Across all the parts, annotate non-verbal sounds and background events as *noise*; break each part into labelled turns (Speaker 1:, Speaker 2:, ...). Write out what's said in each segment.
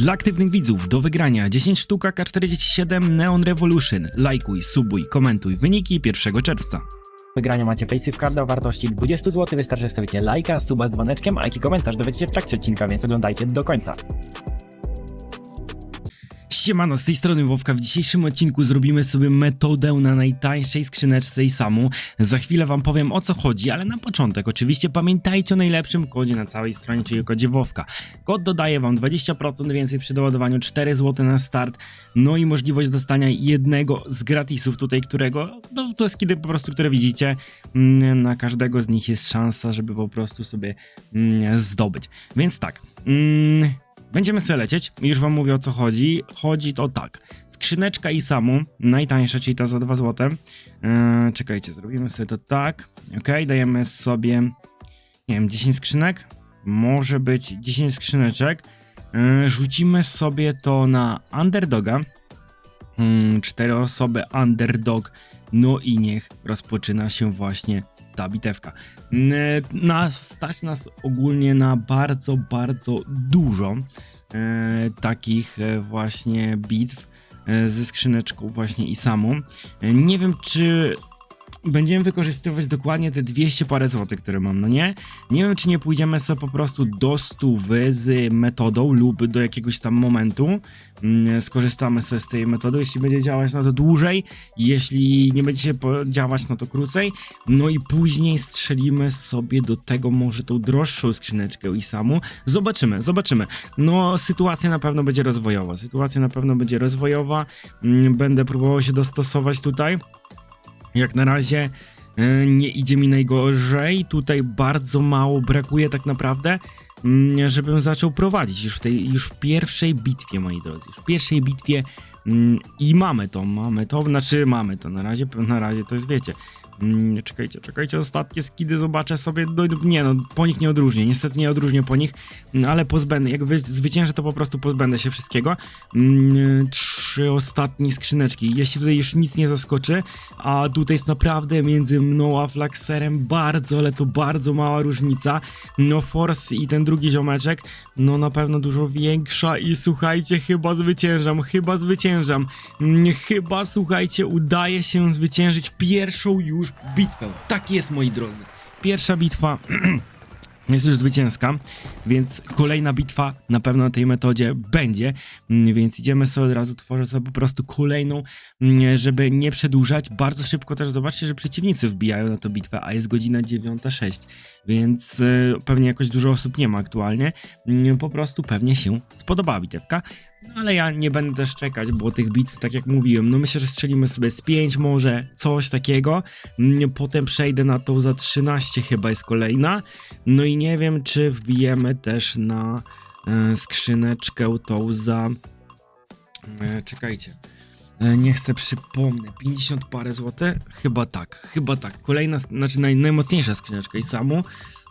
Speaker 1: Dla aktywnych widzów do wygrania 10 sztuk AK-47 Neon Revolution. Lajkuj, subuj, komentuj wyniki 1 czerwca.
Speaker 2: wygrania macie Paysafe Card o wartości 20 zł. Wystarczy, stawicie lajka, suba z dzwoneczkiem, a jaki komentarz dowiecie się w trakcie odcinka, więc oglądajcie do końca.
Speaker 1: Siemano, z tej strony Wowka. W dzisiejszym odcinku zrobimy sobie metodę na najtańszej skrzyneczce i samu. Za chwilę wam powiem o co chodzi, ale na początek oczywiście pamiętajcie o najlepszym kodzie na całej stronie, czyli kodzie Wowka. Kod dodaje wam 20% więcej przy doładowaniu, 4 zł na start, no i możliwość dostania jednego z gratisów tutaj, którego, no to jest kiedy po prostu, które widzicie, mm, na każdego z nich jest szansa, żeby po prostu sobie mm, zdobyć. Więc tak, mm, Będziemy sobie lecieć, już wam mówię o co chodzi. Chodzi to tak. Skrzyneczka i samu, najtańsza, czyli ta za 2 zł. Eee, czekajcie, zrobimy sobie to tak. Ok, dajemy sobie, nie wiem, 10 skrzynek. Może być 10 skrzyneczek. Eee, rzucimy sobie to na underdoga. Mm, cztery osoby underdog. No i niech rozpoczyna się właśnie ta bitewka. N- Na, stać nas ogólnie na bardzo, bardzo dużo e, takich e, właśnie bitw e, ze skrzyneczką właśnie i samą. E, nie wiem, czy będziemy wykorzystywać dokładnie te 200 parę złotych, które mam, no nie? Nie wiem, czy nie pójdziemy sobie po prostu do stówy z metodą lub do jakiegoś tam momentu. Mm, Skorzystamy sobie z tej metody, jeśli będzie działać no to dłużej, jeśli nie będzie się działać no to krócej. No i później strzelimy sobie do tego może tą droższą skrzyneczkę i samu. Zobaczymy, zobaczymy. No sytuacja na pewno będzie rozwojowa. Sytuacja na pewno będzie rozwojowa. Mm, Będę próbował się dostosować tutaj. Jak na razie e, nie idzie mi najgorzej. Tutaj bardzo mało brakuje tak naprawdę, mm, żebym zaczął prowadzić już w tej, już w pierwszej bitwie, moi drodzy. Już w pierwszej bitwie mm, i mamy to, mamy to, znaczy mamy to na razie, na razie to jest wiecie. Mm, Czekajcie, czekajcie, ostatnie skidy zobaczę sobie. No, nie no, po nich nie odróżnię, niestety nie odróżnię po nich, mm, ale pozbędę, jak wy- zwyciężę, to po prostu pozbędę się wszystkiego. Mm, Trzy ostatnie skrzyneczki. Jeśli tutaj już nic nie zaskoczy, a tutaj jest naprawdę między mną a Flaxerem bardzo, ale to bardzo mała różnica. No Force i ten drugi ziomeczek, no na pewno dużo większa i słuchajcie, chyba zwyciężam, chyba zwyciężam. Mm, Chyba, słuchajcie, udaje się zwyciężyć pierwszą już bitwę. Tak jest, moi drodzy. Pierwsza bitwa *clears throat* jest już zwycięska, więc kolejna bitwa na pewno na tej metodzie będzie, Mm, więc idziemy sobie od razu, tworzę sobie po prostu kolejną, mm, żeby nie przedłużać. Bardzo szybko też zobaczcie, że przeciwnicy wbijają na tę bitwę, a jest godzina 9.06, więc y, pewnie jakoś dużo osób nie ma aktualnie. Mm, Po prostu pewnie się spodobała bitewka. No, ale ja nie będę też czekać, bo tych bitw, tak jak mówiłem, no myślę, że strzelimy sobie z 5 może, coś takiego. Mm, Potem przejdę na tą za 13 chyba jest kolejna. No i nie wiem, czy wbijemy też na e, skrzyneczkę tą za... E, czekajcie. E, nie chcę przypomnę, 50 parę złotych? Chyba tak, chyba tak. Kolejna, znaczy naj, najmocniejsza skrzyneczka i samu.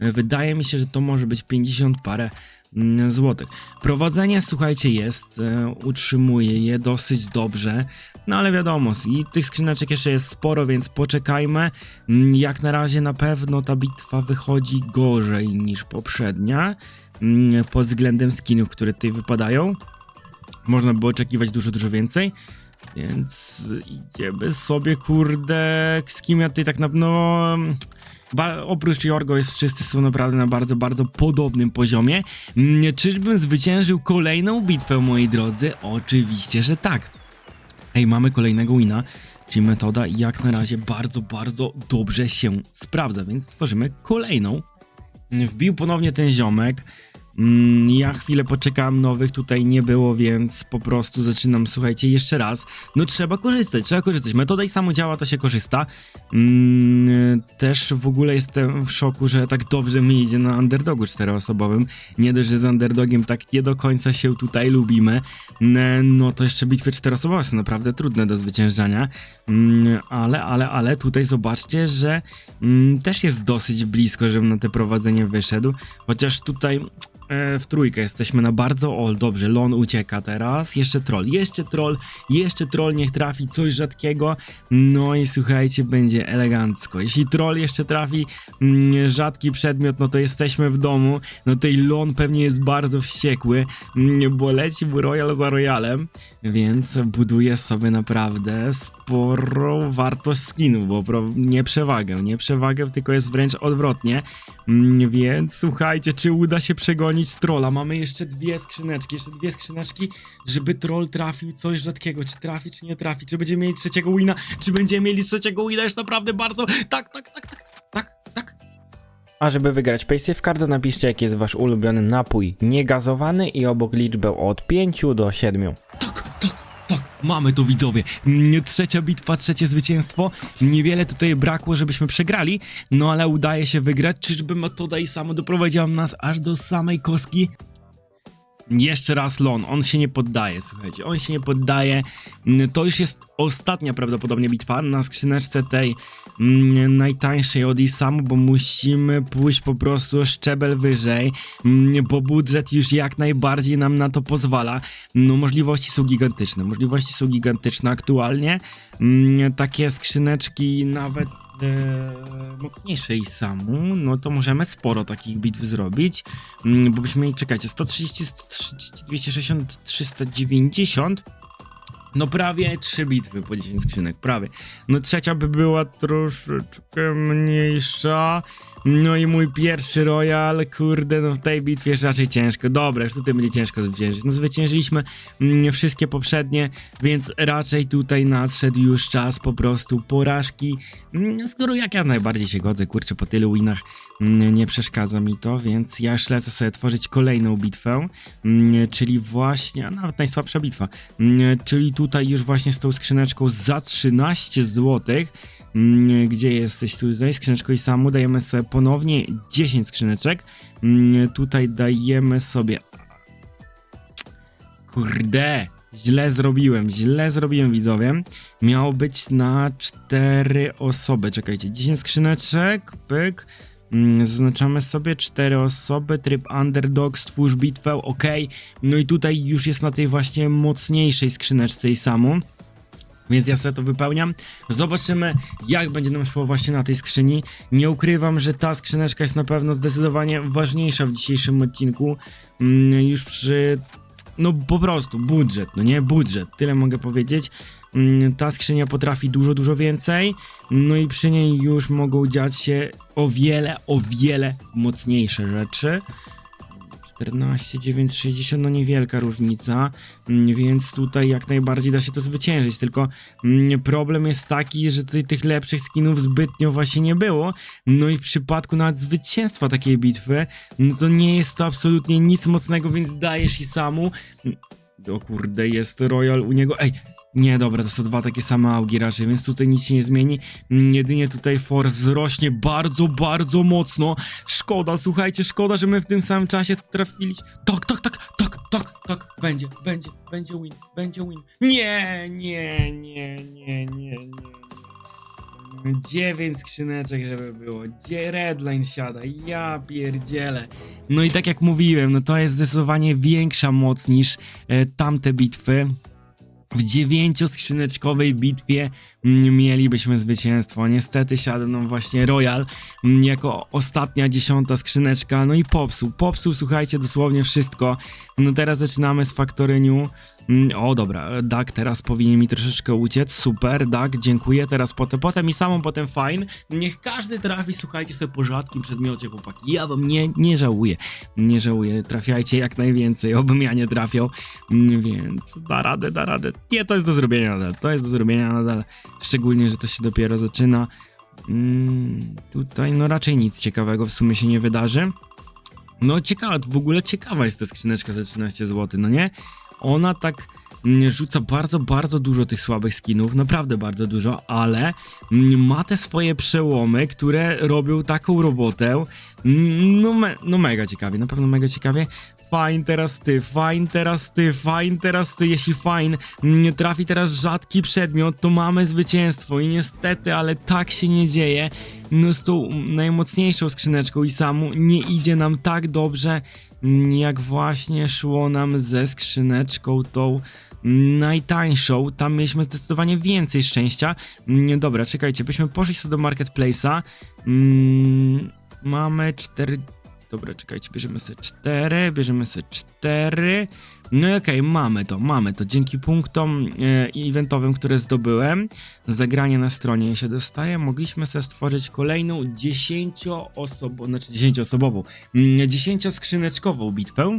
Speaker 1: E, Wydaje mi się, że to może być 50 parę mm, złotych. Prowadzenie, słuchajcie, jest, e, utrzymuje je dosyć dobrze, no ale wiadomo, i tych skrzyneczek jeszcze jest sporo, więc poczekajmy. Mm, Jak na razie na pewno ta bitwa wychodzi gorzej niż poprzednia, mm, pod względem skinów, które tutaj wypadają. Można było oczekiwać dużo, dużo więcej. Więc idziemy sobie, kurde, z kim ja tutaj tak na... no... Ba, oprócz Jorgo jest wszyscy są naprawdę na bardzo, bardzo podobnym poziomie. Mm, Czyżbym zwyciężył kolejną bitwę, moi drodzy? Oczywiście, że tak. Ej, mamy kolejnego wina, czyli metoda jak na razie bardzo, bardzo dobrze się sprawdza, więc tworzymy kolejną. Wbił ponownie ten ziomek. Mm, Ja chwilę poczekałem, nowych tutaj nie było, więc po prostu zaczynam, słuchajcie, jeszcze raz. No trzeba korzystać, trzeba korzystać. Metoda i samo działa, to się korzysta. Też w ogóle jestem w szoku, że tak dobrze mi idzie na underdogu czteroosobowym. Nie dość, że z underdogiem tak nie do końca się tutaj lubimy. No to jeszcze bitwy czteroosobowe są naprawdę trudne do zwyciężania. Mm, Ale, ale, ale tutaj zobaczcie, że mm, też jest dosyć blisko, żebym na te prowadzenie wyszedł. Chociaż tutaj e, w trójkę jesteśmy na bardzo. O, dobrze, Lon ucieka teraz. Jeszcze troll, jeszcze troll, jeszcze troll niech trafi coś rzadkiego. No i słuchajcie, będzie elegancko. Jeśli troll jeszcze trafi mm, rzadki przedmiot, no to jesteśmy w domu. No to i Lon pewnie jest bardzo wściekły, mm, bo leci mu Royal za Royalem, więc buduje sobie naprawdę sporo wartość skinów, bo nie przewagę, nie przewagę, tylko jest wręcz odwrotnie. Mm, Więc słuchajcie, czy uda się przegonić trolla? Mamy jeszcze dwie skrzyneczki, jeszcze dwie skrzyneczki, żeby troll trafił coś rzadkiego. Czy trafi, czy nie trafi? Czy będziemy mieli trzeciego wina? Czy będziemy mieli trzeciego wina? Już naprawdę bardzo. Tak, tak, tak, tak, tak, tak.
Speaker 2: A żeby wygrać Paysafe Cardo napiszcie jaki jest wasz ulubiony napój niegazowany i obok liczbę od 5 do 7.
Speaker 1: Tak, tak, tak, mamy to widzowie. Mm, Trzecia bitwa, trzecie zwycięstwo. Niewiele tutaj brakło, żebyśmy przegrali, no ale udaje się wygrać. Czyżby metoda i samo doprowadziła nas aż do samej kostki? Jeszcze raz Lon, on się nie poddaje, słuchajcie, on się nie poddaje. Mm, To już jest ostatnia prawdopodobnie bitwa na skrzyneczce tej najtańszej od Isamu, bo musimy pójść po prostu szczebel wyżej, mm, bo budżet już jak najbardziej nam na to pozwala. No możliwości są gigantyczne, możliwości są gigantyczne aktualnie. Mm, Takie skrzyneczki nawet e, mocniejsze Isamu, no to możemy sporo takich bitw zrobić, mm, bo byśmy mieli, czekajcie, 130, 130 260, 390, no prawie 3 bitwy po 10 skrzynek, prawie. No trzecia by była troszeczkę mniejsza. No i mój pierwszy royal, kurde, no w tej bitwie jest raczej ciężko. Dobra, już tutaj będzie ciężko zwyciężyć. No zwyciężyliśmy mm, wszystkie poprzednie, więc raczej tutaj nadszedł już czas po prostu porażki, mm, którą jak ja najbardziej się godzę, kurczę, po tylu winach mm, nie przeszkadza mi to, więc ja już lecę sobie tworzyć kolejną bitwę, mm, czyli właśnie, a nawet najsłabsza bitwa, mm, czyli tutaj już właśnie z tą skrzyneczką za 13 zł, Mm, gdzie jesteś tutaj, skrzyneczko i samu, dajemy sobie ponownie 10 skrzyneczek, Mm, tutaj dajemy sobie, kurde, źle zrobiłem, źle zrobiłem widzowie, miało być na 4 osoby, czekajcie, 10 skrzyneczek, pyk, Mm, Zaznaczamy sobie cztery osoby, tryb underdog, stwórz bitwę, ok. No i tutaj już jest na tej właśnie mocniejszej skrzyneczce i samu. Więc ja sobie to wypełniam. Zobaczymy, jak będzie nam szło właśnie na tej skrzyni. Nie ukrywam, że ta skrzyneczka jest na pewno zdecydowanie ważniejsza w dzisiejszym odcinku. Mm, Już przy. No po prostu, budżet, no nie? Budżet, tyle mogę powiedzieć. Mm, Ta skrzynia potrafi dużo, dużo więcej. No i przy niej już mogą dziać się o wiele, o wiele mocniejsze rzeczy. 14, 9, 60, no niewielka różnica, mm, więc tutaj jak najbardziej da się to zwyciężyć, tylko mm, problem jest taki, że tutaj tych lepszych skinów zbytnio właśnie nie było, no i w przypadku nawet zwycięstwa takiej bitwy, no to nie jest to absolutnie nic mocnego, więc dajesz i samu, o kurde, jest Royal u niego, ej, nie, dobra, to są dwa takie same augi raczej, więc tutaj nic się nie zmieni. Mm, Jedynie tutaj force wzrośnie bardzo, bardzo mocno. Szkoda, słuchajcie, szkoda, że my w tym samym czasie trafiliśmy. Tak, tak, tak, tak, tak, tak, będzie, będzie, będzie win, będzie win. Nie, nie, nie, nie, nie, nie. Dziewięć skrzyneczek, żeby było. Gdzie redline siada? Ja pierdzielę. No i tak jak mówiłem, no to jest zdecydowanie większa moc niż e, tamte bitwy. W dziewięcioskrzyneczkowej bitwie mielibyśmy zwycięstwo. Niestety siadł nam właśnie Royal mm, jako ostatnia dziesiąta skrzyneczka. No i popsuł. Popsuł, słuchajcie, dosłownie wszystko. No teraz zaczynamy z Factory Mm, O, dobra, Dak teraz powinien mi troszeczkę uciec. Super, Dak, dziękuję. Teraz potem, potem i samą, potem fine. Niech każdy trafi, słuchajcie sobie po rzadkim przedmiocie, chłopaki. Ja wam nie, nie żałuję. Nie żałuję. Trafiajcie jak najwięcej, obym ja nie trafiał. Mm, Więc da radę, da radę. Nie, to jest do zrobienia nadal. To jest do zrobienia nadal. Szczególnie, że to się dopiero zaczyna. Mm, tutaj no raczej nic ciekawego w sumie się nie wydarzy. No ciekawa, w ogóle ciekawa jest ta skrzyneczka za 13 zł, no nie? Ona tak mm, rzuca bardzo, bardzo dużo tych słabych skinów, naprawdę bardzo dużo, ale mm, ma te swoje przełomy, które robią taką robotę, mm, no, me, no mega ciekawie, na pewno mega ciekawie. Fajn teraz ty, fajn teraz ty, fajn teraz ty, jeśli fajn mm, trafi teraz rzadki przedmiot, to mamy zwycięstwo i niestety, ale tak się nie dzieje. No z tą najmocniejszą skrzyneczką i samu nie idzie nam tak dobrze, jak właśnie szło nam ze skrzyneczką tą najtańszą, tam mieliśmy zdecydowanie więcej szczęścia. Dobra, czekajcie, byśmy poszli sobie do Marketplace'a. Mamy cztery... Dobra, czekajcie, bierzemy sobie cztery, bierzemy sobie cztery. No i okej, mamy to, mamy to. Dzięki punktom e, eventowym, które zdobyłem, zagranie na stronie się dostaje, mogliśmy sobie stworzyć kolejną 10-osobową, znaczy 10-osobową, mm, 10-skrzyneczkową bitwę.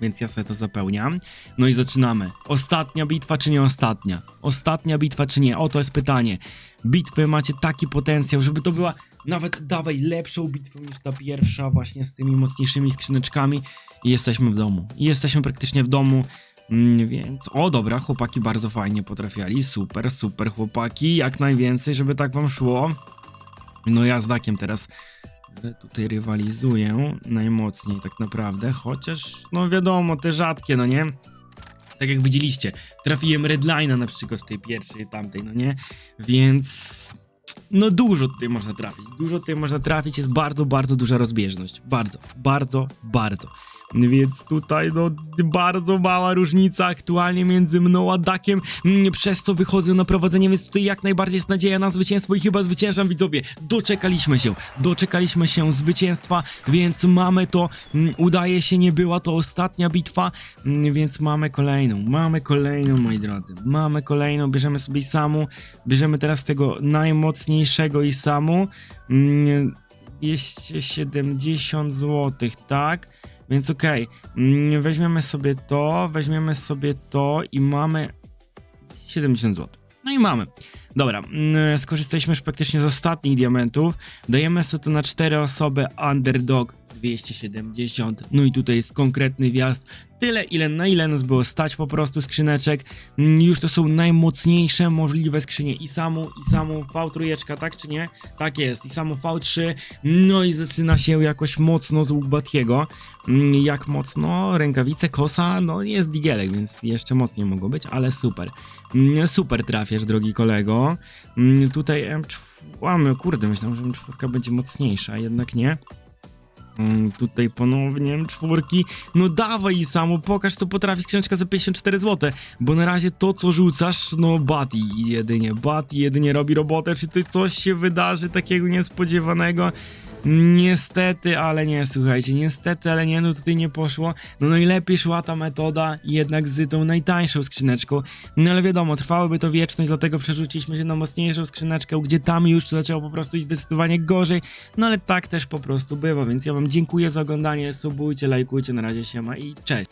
Speaker 1: Więc ja sobie to zapełniam. No i zaczynamy. Ostatnia bitwa czy nie ostatnia? Ostatnia bitwa czy nie? Oto jest pytanie. Bitwy macie taki potencjał, żeby to była nawet dawaj lepszą bitwę niż ta pierwsza, właśnie z tymi mocniejszymi skrzyneczkami. I jesteśmy w domu. I jesteśmy praktycznie w domu. Mm, więc, o dobra, chłopaki bardzo fajnie potrafiali. Super, super chłopaki. Jak najwięcej, żeby tak wam szło. No ja z Dakiem teraz tutaj rywalizuję najmocniej tak naprawdę, chociaż no wiadomo, te rzadkie, no nie? Tak jak widzieliście, trafiłem Redline'a na przykład w tej pierwszej, tamtej, no nie? Więc no dużo tutaj można trafić, dużo tutaj można trafić, jest bardzo, bardzo duża rozbieżność, bardzo, bardzo, bardzo. Więc tutaj no bardzo mała różnica aktualnie między mną a Dakiem, mm, przez co wychodzę na prowadzenie, więc tutaj jak najbardziej jest nadzieja na zwycięstwo i chyba zwyciężam widzowie. Doczekaliśmy się, doczekaliśmy się zwycięstwa, więc mamy to, mm, udaje się, nie była to ostatnia bitwa, mm, więc mamy kolejną, mamy kolejną moi drodzy, mamy kolejną, bierzemy sobie Isamu, bierzemy teraz tego najmocniejszego Isamu, mm, 270 zł, tak? Więc okej, mm, weźmiemy sobie to, weźmiemy sobie to i mamy 70 zł. No i mamy. Dobra, mm, skorzystaliśmy już praktycznie z ostatnich diamentów. Dajemy sobie to na 4 osoby, underdog 270. No i tutaj jest konkretny wjazd. Tyle, ile na ile nas było stać po prostu skrzyneczek. Mm, Już to są najmocniejsze możliwe skrzynie. I samu, i samu V3, tak czy nie? Tak jest, i samu V3. No i zaczyna się jakoś mocno z Łubatiego. Mm, Jak mocno? Rękawice, kosa, no jest digielek, więc jeszcze mocniej mogło być, ale super. Mm, Super trafiasz, drogi kolego. Tutaj M4, łamy, kurde, myślałem, że M4 będzie mocniejsza, jednak nie. Mm, Tutaj ponownie czwórki. No dawaj samo, pokaż co potrafi skrzyneczka za 54 zł. Bo na razie to co rzucasz, no Bati jedynie. Bati jedynie robi robotę. Czy tu coś się wydarzy takiego niespodziewanego? Niestety, ale nie, słuchajcie, niestety, ale nie, no tutaj nie poszło. No najlepiej szła ta metoda jednak z tą najtańszą skrzyneczką. No ale wiadomo, trwałoby to wieczność, dlatego przerzuciliśmy się na mocniejszą skrzyneczkę, gdzie tam już zaczęło po prostu iść zdecydowanie gorzej. No ale tak też po prostu bywa, więc ja wam dziękuję za oglądanie, subujcie, lajkujcie, na razie siema i cześć.